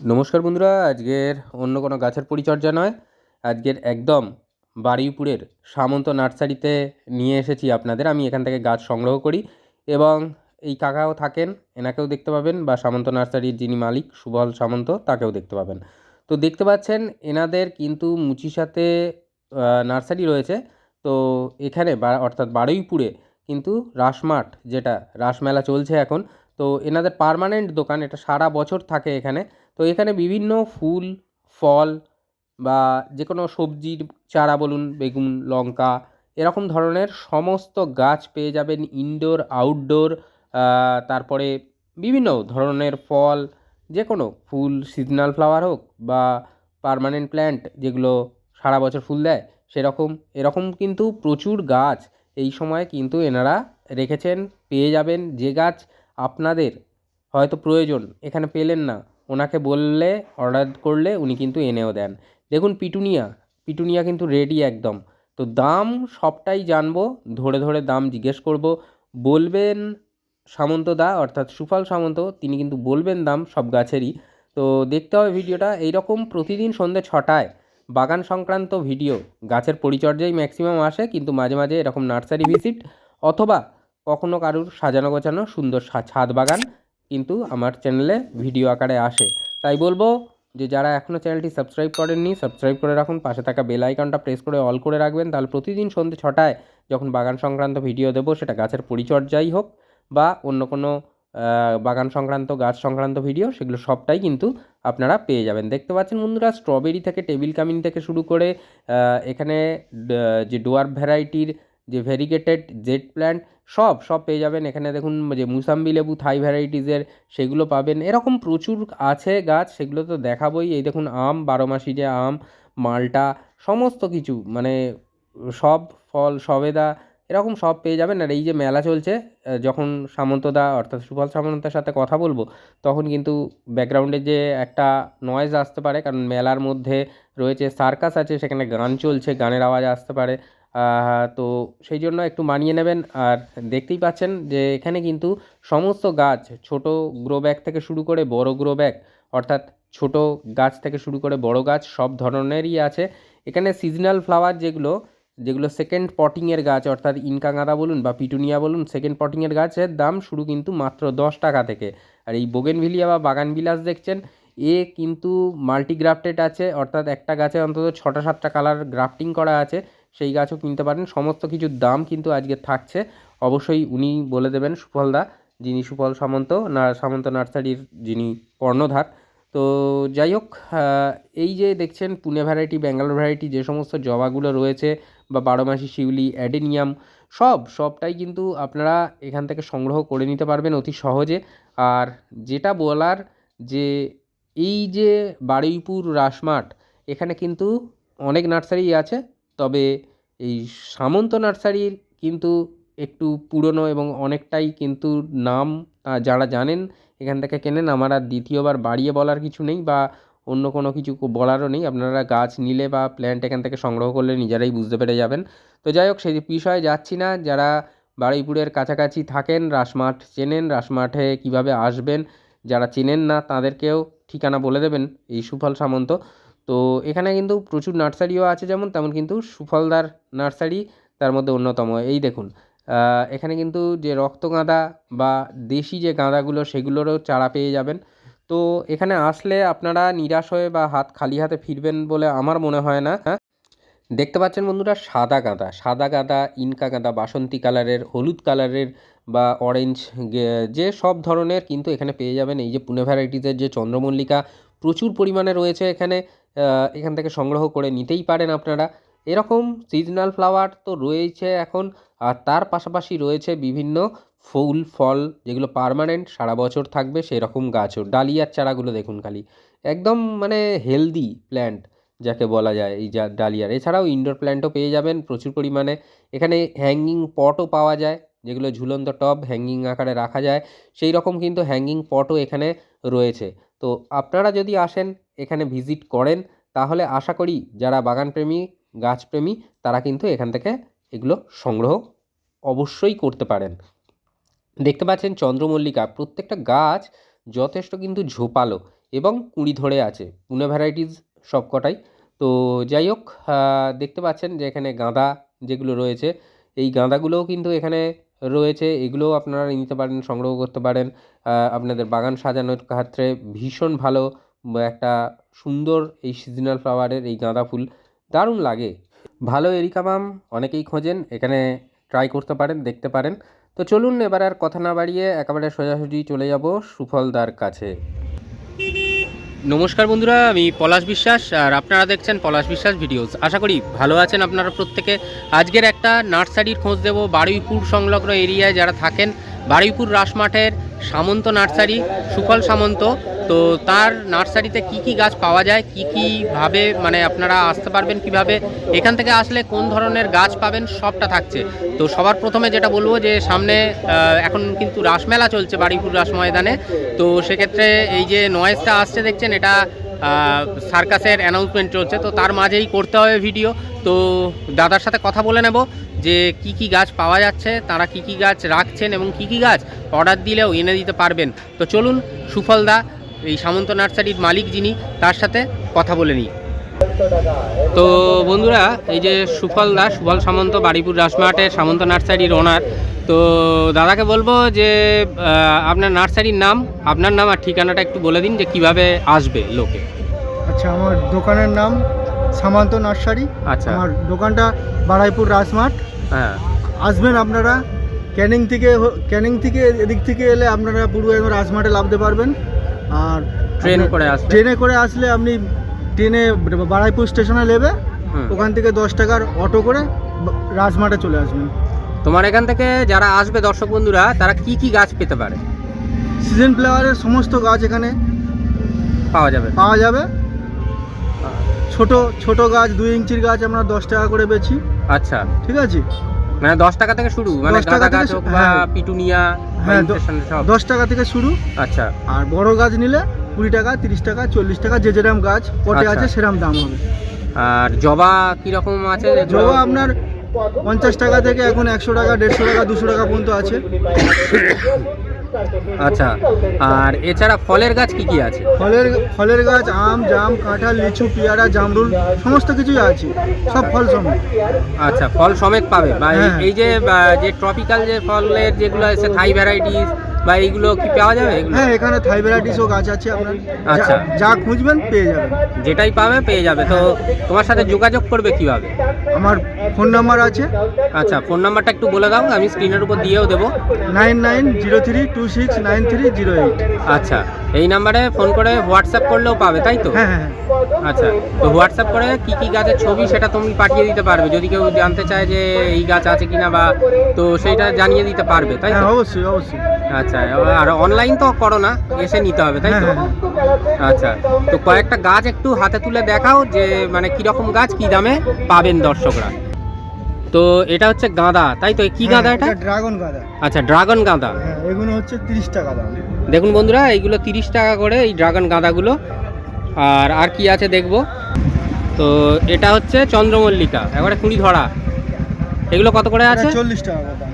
নমস্কার বন্ধুরা, আজকের অন্য কোনো গাছের পরিচর্যা নয়, আজকের একদম বারুইপুরের সামন্ত নার্সারিতে নিয়ে এসেছি আপনাদের। আমি এখান থেকে গাছ সংগ্রহ করি এবং এই কাকাও থাকেন, এনাকেও দেখতে পাবেন বা সামন্ত নার্সারির যিনি মালিক সুবল সামন্ত, তাকেও দেখতে পাবেন। তো দেখতে পাচ্ছেন, এনাদের কিন্তু মুচিসাতে নার্সারি রয়েছে। তো এখানে বা, অর্থাৎ বারুইপুরে কিন্তু রাসমাঠ যেটা, রাসমেলা চলছে এখন। তো এনাদের পার্মানেন্ট দোকান, এটা সারা বছর থাকে এখানে। তো এখানে বিভিন্ন ফুল, ফল বা যে কোনো সবজির চারা বলুন, বেগুন, লঙ্কা, এরকম ধরনের সমস্ত গাছ পেয়ে যাবেন ইনডোর আউটডোর তারপরে বিভিন্ন ধরনের ফল যে কোনো ফুল সিজনাল ফ্লাওয়ার হোক বা পার্মানেন্ট প্ল্যান্ট যেগুলো সারা বছর ফুল দেয়, সেরকম, এরকম কিন্তু প্রচুর গাছ এই সময় কিন্তু এনারা রেখেছেন, পেয়ে যাবেন। যে গাছ আপনাদের হয়তো প্রয়োজন, এখানে পেলেন না ওনাকে বললে অর্ডার করলে উনি কিন্তু এনেও দেন। দেখুন পিটুনিয়া পিটুনিয়া কিন্তু রেডি একদম। তো দাম সবটাই জানব, ধরে ধরে দাম জিজ্ঞেস করব। বলবেন সামন্ত দা, অর্থাৎ সুফল সামন্ত, তিনি কিন্তু বলবেন দাম সব গাছেরই। তো দেখতে হবে ভিডিওটা, এইরকম প্রতিদিন সন্ধ্যে ছটায় বাগান সংক্রান্ত ভিডিও। গাছের পরিচর্যায় ম্যাক্সিমাম আসে, কিন্তু মাঝে মাঝে এরকম নার্সারি ভিজিট অথবা কখনো কারুর সাজানো গোছানো সুন্দর ছাদ বাগান কিন্তু আমার চ্যানেলে ভিডিও আকারে আসে। তাই বলব যে যারা এখনও চ্যানেলটি সাবস্ক্রাইব করেননি সাবস্ক্রাইব করে রাখুন। পাশে থাকা বেল আইকনটা প্রেস করে অল করে রাখবেন। তাহলে প্রতিদিন সন্ধ্যে ছটায় যখন বাগান সংক্রান্ত ভিডিও দেবো, সেটা গাছের পরিচর্যাই হোক বা অন্য কোনো বাগান সংক্রান্ত, গাছ সংক্রান্ত ভিডিও সেগুলো সবটাই কিন্তু আপনারা পেয়ে যাবেন। দেখতে পাচ্ছেন বন্ধুরা স্ট্রবেরি থেকে টেবিল কামিন থেকে শুরু করে এখানে যে ডোয়ার ভ্যারাইটির যে ভেরিগেটেড জেড প্ল্যান্ট সব সব পেয়ে যাবেন। এখানে দেখুন যে মুসাম্বি লেবু থাই ভ্যারাইটিসের সেগুলো পাবেন। এরকম প্রচুর আছে গাছ, সেগুলো তো দেখাবোই। এই দেখুন আম, বারো মাসি যে আম, মালটা, সমস্ত কিছু মানে সব ফল, সবেদা, এরকম সব পেয়ে যাবেন। আর এই যে মেলা চলছে যখন সামন্তদা, অর্থাৎ সুফল সামন্তের সাথে কথা বলব, তখন কিন্তু ব্যাকগ্রাউন্ডে যে একটা নয়েজ আসতে পারে, কারণ মেলার মধ্যে রয়েছে সার্কাস আছে, সেখানে গান চলছে, গানের আওয়াজ আসতে পারে। তো সেই জন্য একটু মানিয়ে নেবেন। আর দেখতেই পাচ্ছেন যে এখানে কিন্তু সমস্ত গাছ, ছোট গ্রো ব্যাগ থেকে শুরু করে বড় গ্রো ব্যাগ অর্থাৎ ছোট গাছ থেকে শুরু করে বড় গাছ, সব ধরনেরই আছে। এখানে সিজনাল ফ্লাওয়ার যেগুলো যেগুলো সেকেন্ড পটিংয়ের গাছ, অর্থাৎ ইনকা বলুন বা পিটুনিয়া বলুন সেকেন্ড পটিংয়ের গাছের দাম শুরু কিন্তু মাত্র দশ টাকা থেকে। আর এই বোগেনভিলিয়া বা বাগান বিলাস দেখছেন, এ কিন্তু মাল্টিগ্রাফটেড আছে, অর্থাৎ একটা গাছে অন্তত ছটা সাতটা কালার গ্রাফটিং করা আছে। সেই গাছও কিনতে পারেন। সমস্ত কিছুর দাম কিন্তু আজকে থাকছে। অবশ্যই উনি বলে দেবেন সুফলদা, যিনি সুফল সামন্ত না, সামন্ত নার্সারির যিনি কর্ণধার। তো যাই হোক এই যে দেখছেন পুনে ভ্যারাইটি ব্যাঙ্গালোর ভ্যারাইটি যে সমস্ত জবাগুলো রয়েছে বা বারোমাসি শিউলি, অ্যাডেনিয়াম, সব, সবটাই কিন্তু আপনারা এখান থেকে সংগ্রহ করে নিতে পারবেন অতি সহজে। আর যেটা বলার যে এই যে বারুইপুর রাসমাঠ এখানে কিন্তু অনেক নার্সারি আছে। তবে এই সামন্ত নার্সারির কিন্তু একটু পুরনো এবং অনেকটাই কিন্তু নাম যারা জানেন এখান থেকে কেনেন, আমার আর দ্বিতীয়বার বাড়িয়ে বলার কিছু নেই বা অন্য কোনো কিছু বলারও নেই। আপনারা গাছ নিলে বা প্ল্যান্ট এখান থেকে সংগ্রহ করলে নিজেরাই বুঝতে পেরে যাবেন। তো যাই হোক, সেই বিষয়ে যাচ্ছি না। যারা বারুইপুরের কাছাকাছি থাকেন, রাসমাঠ চেনেন, রাসমাঠে কীভাবে আসবেন, যারা চেনেন না তাদেরকেও ঠিকানা বলে দেবেন। এই সুফল সামন্ত। তো এখানে কিন্তু প্রচুর নার্সারিও আছে যেমন, তেমন কিন্তু সুফলদার নার্সারি তার মধ্যে অন্যতম। এই দেখুন এখানে কিন্তু যে রক্ত গাঁদা বা দেশি যে গাঁদাগুলো সেগুলোরও চারা পেয়ে যাবেন। তো এখানে আসলে আপনারা নিরাশ হয়ে বা হাত খালি হাতে ফিরবেন বলে আমার মনে হয় না। হ্যাঁ দেখতে পাচ্ছেন বন্ধুরা, সাদা গাঁদা সাদা গাঁদা, ইনকা গাঁদা, বাসন্তী কালারের, হলুদ কালারের বা অরেঞ্জ যে সব ধরনের কিন্তু এখানে পেয়ে যাবেন। এই যে পুনে ভ্যারাইটিসের যে চন্দ্রমল্লিকা প্রচুর পরিমাণে রয়েছে এখানে। এখান থেকে সংগ্রহ করে নিতেই পারেন আপনারা। এরকম সিজনাল ফ্লাওয়ার তো রয়েছে এখন, আর তার পাশাপাশি রয়েছে বিভিন্ন ফুল, ফল, যেগুলো পারমানেন্ট সারা বছর থাকবে সেরকম গাছও ডালিয়ার চারাগুলো দেখুন খালি। একদম মানে হেলদি প্ল্যান্ট যাকে বলা যায় এই যা ডালিয়ার এছাড়াও ইনডোর প্ল্যান্টও পেয়ে যাবেন প্রচুর পরিমাণে। এখানে হ্যাঙ্গিং পটও পাওয়া যায়, যেগুলো ঝুলন্ত টব হ্যাঙ্গিং আকারে রাখা যায়। সেই রকম কিন্তু হ্যাঙ্গিং পটও এখানে রয়েছে। তো আপনারা যদি আসেন, এখানে ভিজিট করেন, তাহলে আশা করি যারা বাগানপ্রেমী, গাছপ্রেমী, তারা কিন্তু এখান থেকে এগুলো সংগ্রহ অবশ্যই করতে পারেন। দেখতে পাচ্ছেন চন্দ্রমল্লিকা, প্রত্যেকটা গাছ যথেষ্ট কিন্তু ঝোপালো এবং কুঁড়ি ধরে আছে, পুনে ভ্যারাইটিস সব কটাই তো যাই হোক দেখতে পাচ্ছেন যে এখানে গাঁদা যেগুলো রয়েছে, এই গাঁদাগুলোও কিন্তু এখানে রয়েছে, এগুলোও আপনারা নিতে পারেন, সংগ্রহ করতে পারেন। আপনাদের বাগান সাজানোর ক্ষেত্রে ভীষণ ভালো একটা সুন্দর এই সিজনাল ফ্লাওয়ারের এই গাঁদা ফুল। দারুণ লাগে। ভালো এরিকামাম অনেকেই খোঁজেন, এখানে ট্রাই করতে পারেন, দেখতে পারেন। তো চলুন এবার আর কথা না বাড়িয়ে একেবারে সোজাসুজি চলে যাব সুফলদার কাছে। নমস্কার বন্ধুরা, আমি পলাশ বিশ্বাস আর আপনারা দেখছেন পলাশ বিশ্বাস ভিডিওস। আশা করি ভালো আছেন আপনারা প্রত্যেকে। আজকের একটা নার্সারির খোঁজ দেব, বারুইপুর সংলগ্ন এরিয়ায় যারা থাকেন। বারুইপুর রাসমাঠের সামন্ত নার্সারি, সুফল সামন্ত। তো তার নার্সারিতে কি কি গাছ পাওয়া যায়, কি কি ভাবে মানে আপনারা আসতে পারবেন কীভাবে, এখান থেকে আসলে কোন ধরনের গাছ পাবেন সবটা থাকছে। তো সবার প্রথমে যেটা বলব যে সামনে এখন কিন্তু রাসমেলা চলছে বাড়িপুর রাস ময়দানে। তো সেক্ষেত্রে এই যে নয়েজটা আসছে দেখছেন, এটা সার্কাসের অ্যানাউন্সমেন্ট চলছে। তো তার মাঝেই করতে হবে ভিডিও তো দাদার সাথে কথা বলে নেব যে কি কি গাছ পাওয়া যাচ্ছে, তারা কি কি গাছ রাখছেন এবং কি কি গাছ অর্ডার দিলেও এনে দিতে পারবেন। তো চলুন সুফলদা এই সামন্ত নার্সারির মালিক যিনি তার সাথে কথা বলে নিই। তো বন্ধুরা এই যে সুফল দাস সুফল সামন্ত বাড়িপুর রাসমাটের সামন্ত নার্সারির ওনার। তো দাদাকে বলব যে আপনার নার্সারির নাম আপনার নাম আর ঠিকানাটা একটু বলে দিন যে কীভাবে আসবে লোকে। আচ্ছা আমার দোকানের নাম সামন্ত নার্সারি। আচ্ছা। আমার দোকানটা বারাইপুর রাজমাঠ হ্যাঁ। আসবেন আপনারা ক্যানিং থেকে ক্যানিং থেকে এদিক থেকে এলে আপনারা পূর্ব একবার রাজমাঠে নামতে পারবেন। আর ট্রেন করে আসবে? ট্রেনে করে আসলে আপনি ট্রেনে বারাইপুর স্টেশনে নেবে ওখান থেকে দশ টাকার অটো করে রাজমাঠে চলে আসবেন। তোমার এখান থেকে যারা আসবে দর্শক বন্ধুরা তারা কি কি গাছ পেতে পারে? সিজন ফ্লাওয়ারের সমস্ত গাছ এখানে পাওয়া যাবে। পাওয়া যাবে। ছোট ছোট গাছ দুই ইঞ্চির গাছ আমরা দশ টাকা করে বেছি আচ্ছা। ঠিক আছে? মানে দশ টাকা থেকে শুরু মানে টাকা গাছ হোক বা হ্যাঁ। পিটুনিয়া হ্যাঁ, দশ টাকা থেকে শুরু। আচ্ছা। আর বড় গাছ নিলে কুড়ি টাকা তিরিশ টাকা চল্লিশ টাকা যে যেরকম গাছ পটে আচ্ছা। আছে সেরকম দাম হবে। আর জবা কীরকম আছে? জবা আপনার পঞ্চাশ টাকা থেকে এখন একশো টাকা দেড়শো টাকা দুশো টাকা পর্যন্ত আছে। আচ্ছা আর এছাড়া ফলের গাছ কি কি আছে? ফলের ফলের গাছ আম জাম কাঁঠাল লিচু পেয়ারা জামরুল সমস্ত কিছুই আছে। সব ফল সমেত। আচ্ছা ফল সমেত পাবে। বা এই- হ্যাঁ। এই যে যে ট্রপিক্যাল যে ফলের যেগুলো আছে থাই ভ্যারাইটিস বা এইগুলো কি পাওয়া যাবে? এগুলো? হ্যাঁ এখানে থাই ভ্যারাইটিসও গাছ আছে আপনার। আচ্ছা। যা খুঁজবেন পেয়ে যাবেন। যেটাই পাবে পেয়ে যাবে। তো তোমার সাথে যোগাযোগ করবে কীভাবে? আমার ফোন নাম্বার আছে। আচ্ছা ফোন নাম্বারটা একটু বলে দাও আমি স্ক্রিনের উপর দিয়েও দেবো। Nine nine zero three two six nine three zero eight. আচ্ছা। এই নাম্বারে ফোন করে হোয়াটসঅ্যাপ করলেও পাবে তাই তো? হ্যাঁ হ্যাঁ হ্যাঁ। আচ্ছা তো হোয়াটসঅ্যাপ করে কি কি গাছের ছবি সেটা তুমি পাঠিয়ে দিতে পারবে যদি কেউ জানতে চায় যে এই গাছ আছে কিনা বা তো সেইটা জানিয়ে দিতে পারবে তাই তো? অবশ্যই অবশ্যই। আচ্ছা আর অনলাইন তো করো না এসে নিতে হবে তাই তো? আচ্ছা তো কয়েকটা গাছ একটু হাতে তুলে দেখাও যে মানে কীরকম গাছ কি দামে পাবেন দর্শকরা? তো এটা হচ্ছে গাঁদা তাই তো? কি গাঁদা এটা ড্রাগন গাঁদা। আচ্ছা ড্রাগন গাঁদা। হ্যাঁ এগুলো হচ্ছে তিরিশ টাকা দাম। দেখুন বন্ধুরা এইগুলো তিরিশ টাকা করে এই ড্রাগন গাঁদাগুলো। আর আর কি আছে দেখব? তো এটা হচ্ছে চন্দ্রমল্লিকা একবারে কুড়ি ধরা। এগুলো কত করে আছে? চল্লিশ টাকা দাম।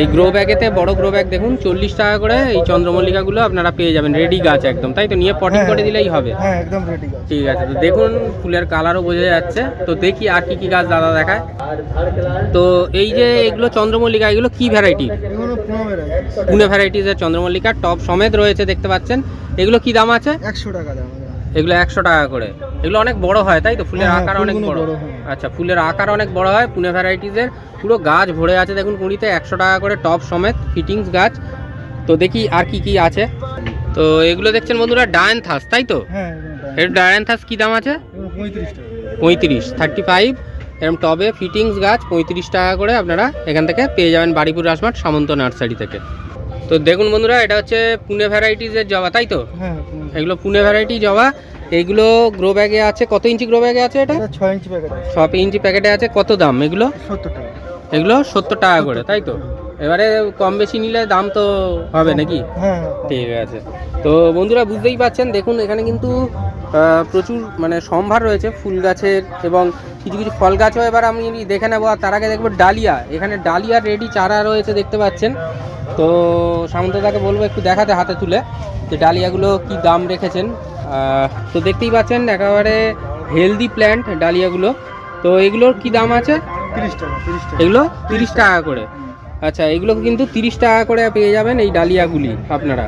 এই গ্রো ব্যাগেতে বড় গ্রো ব্যাগ দেখুন চল্লিশ টাকা করে এই চন্দ্রমল্লিকাগুলো আপনারা পেয়ে যাবেন রেডি গাছ একদম তাই তো? নিয়ে পটিং হ্যাঁ। করে দিলেই হবে। হ্যাঁ একদম রেডি গাছ। ঠিক আছে তো দেখুন ফুলের কালারও বোঝা যাচ্ছে। তো দেখি আর কি কি গাছ দাদা দেখায়। তো এই যে এগুলো চন্দ্রমল্লিকা এগুলো কি ভ্যারাইটি পুনে ভ্যারাইটিসের চন্দ্রমল্লিকা টপ সমেত রয়েছে দেখতে পাচ্ছেন। এগুলো কি দাম আছে? একশো টাকা দাম। এগুলো একশো টাকা করে। এগুলো অনেক বড় হয় তাই তো? ফুলের হ্যাঁ, আকার অনেক বড়। আচ্ছা ফুলের আকার অনেক বড় হয় পুনে ভ্যারাইটিসের পুরো গাছ ভরে আছে দেখুন কুড়িতে একশো টাকা করে টপ সমেত ফিটিংস গাছ। তো দেখি আর কি কি আছে। তো এগুলো দেখছেন বন্ধুরা ডায়ানথাস তাই তো? হ্যাঁ এর ডায়ানথাস কি দাম আছে? পঁয়ত্রিশ থার্টি ফাইভ এরকম টবে ফিটিংস গাছ পঁয়ত্রিশ টাকা করে আপনারা এখান থেকে পেয়ে যাবেন বাড়িপুর রাসমাট সামন্ত নার্সারি থেকে। তো দেখুন বন্ধুরা এটা হচ্ছে পুনে ভ্যারাইটিসের জবা তাই তো? হ্যাঁ এগুলো পুনে ভ্যারাইটি জবা। এগুলো গ্রো ব্যাগে আছে কত ইঞ্চি গ্রো ব্যাগে আছে এটা? ছয় ইঞ্চি প্যাকেট সব ইঞ্চি প্যাকেটে আছে কত দাম এগুলো? সত্তর টাকা। এগুলো সত্তর টাকা করে তাই তো? এবারে কম বেশি নিলে দাম তো হবে নাকি? হ্যাঁ ঠিক আছে। তো বন্ধুরা বুঝতেই পাচ্ছেন দেখুন এখানে কিন্তু প্রচুর মানে সম্ভার রয়েছে ফুল গাছের এবং কিছু কিছু ফল গাছও এবার আমি দেখে নেব। আর তার আগে দেখব ডালিয়া। এখানে ডালিয়ার রেডি চারা রয়েছে দেখতে পাচ্ছেন। তো সামন্তদাকে বলব একটু দেখাতে হাতে তুলে যে ডালিয়াগুলো কি দাম রেখেছেন। তো দেখতেই পাচ্ছেন একেবারে হেলদি প্ল্যান্ট ডালিয়াগুলো। তো এগুলোর কি দাম আছে? তিরিশ টাকা এগুলো তিরিশ টাকা করে। আচ্ছা এগুলো কিন্তু তিরিশ টাকা করে পেয়ে যাবেন এই ডালিয়াগুলি আপনারা।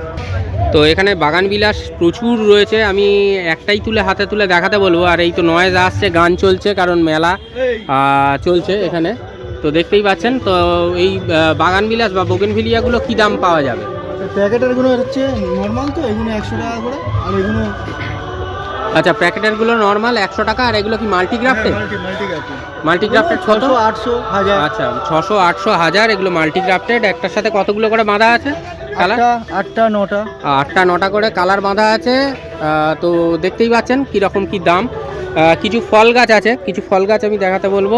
তো এখানে বাগান বিলাস প্রচুর রয়েছে। আমি একটাই তুলে হাতে তুলে দেখাতে বলব আর এই তো নয়েজ আসছে গান চলছে কারণ মেলা চলছে এখানে। তো দেখতেই পাচ্ছেন তো এই বাগান বিলাস বা বোগেনভিলিয়াগুলো কি দাম পাওয়া যাবে? প্যাকেটেরগুলো হচ্ছে নর্মাল তো এগুলো একশো টাকা করে আর এগুলো আচ্ছা প্যাকেটেরগুলো নর্মাল একশো টাকা আর এগুলো কি মাল্টিগ্রাফটেড মাল্টি মাল্টি মাল্টিগ্রাফটেড ছশো আটশো হাজার। আচ্ছা ছশো আটশো হাজার এগুলো মাল্টিগ্রাফটেড একটার সাথে কতগুলো করে বাঁধা আছে? কালার আটটা নটা। আটটা নটা করে কালার বাঁধা আছে। তো দেখতেই পাচ্ছেন কীরকম কি দাম। কিছু ফল গাছ আছে কিছু ফল গাছ আমি দেখাতে বলব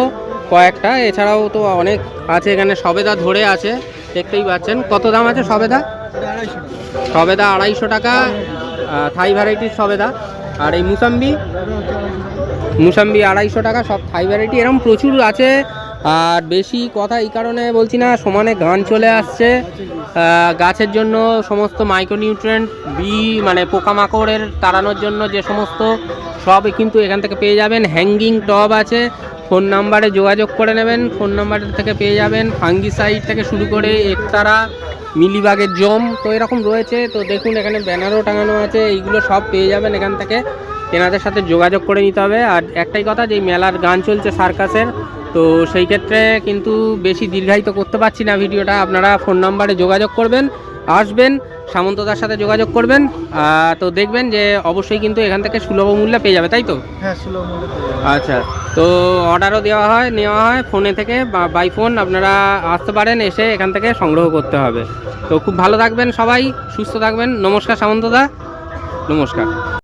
কয়েকটা। এছাড়াও তো অনেক আছে এখানে সবেদা ধরে আছে দেখতেই পাচ্ছেন। কত দাম আছে সবেদা? সবেদা আড়াইশো টাকা। থাই ভ্যারাইটির সবেদা। আর এই মুসাম্বি। মুসাম্বি আড়াইশো টাকা সব থাই ভ্যারাইটি এরকম প্রচুর আছে। আর বেশি কথা এই কারণে বলছি না, সমানে গান চলে আসছে। গাছের জন্য সমস্ত মাইক্রোনিউট্রেন্ট বি মানে পোকামাকড়ের তাড়ানোর জন্য যে সমস্ত সব কিন্তু এখান থেকে পেয়ে যাবেন। হ্যাঙ্গিং টব আছে ফোন নাম্বারে যোগাযোগ করে নেবেন। ফোন নাম্বার থেকে পেয়ে যাবেন। ফাঙ্গিসাইড থেকে শুরু করে একতারা, মিলিবাগের জম, তো এরকম রয়েছে। তো দেখুন, এখানে ব্যানারও টাঙানো আছে। এইগুলো সব পেয়ে যাবেন এখান থেকে। তেনাদের সাথে যোগাযোগ করে নিতে হবে। আর একটাই কথা যে মেলার গান চলছে সার্কাসের তো সেই ক্ষেত্রে কিন্তু বেশি দীর্ঘায়িত করতে পারছি না ভিডিওটা। আপনারা ফোন নাম্বারে যোগাযোগ করবেন আসবেন সামন্তদার সাথে যোগাযোগ করবেন। তো দেখবেন যে অবশ্যই কিন্তু এখান থেকে সুলভ মূল্যে পেয়ে যাবে তাই তো? হ্যাঁ সুলভ মূল্যে আচ্ছা তো অর্ডারও দেওয়া হয় নেওয়া হয় ফোনে থেকে বাই ফোন আপনারা আসতে পারেন এসে এখান থেকে সংগ্রহ করতে হবে। তো খুব ভালো থাকবেন সবাই সুস্থ থাকবেন। নমস্কার সামন্তদা। নমস্কার।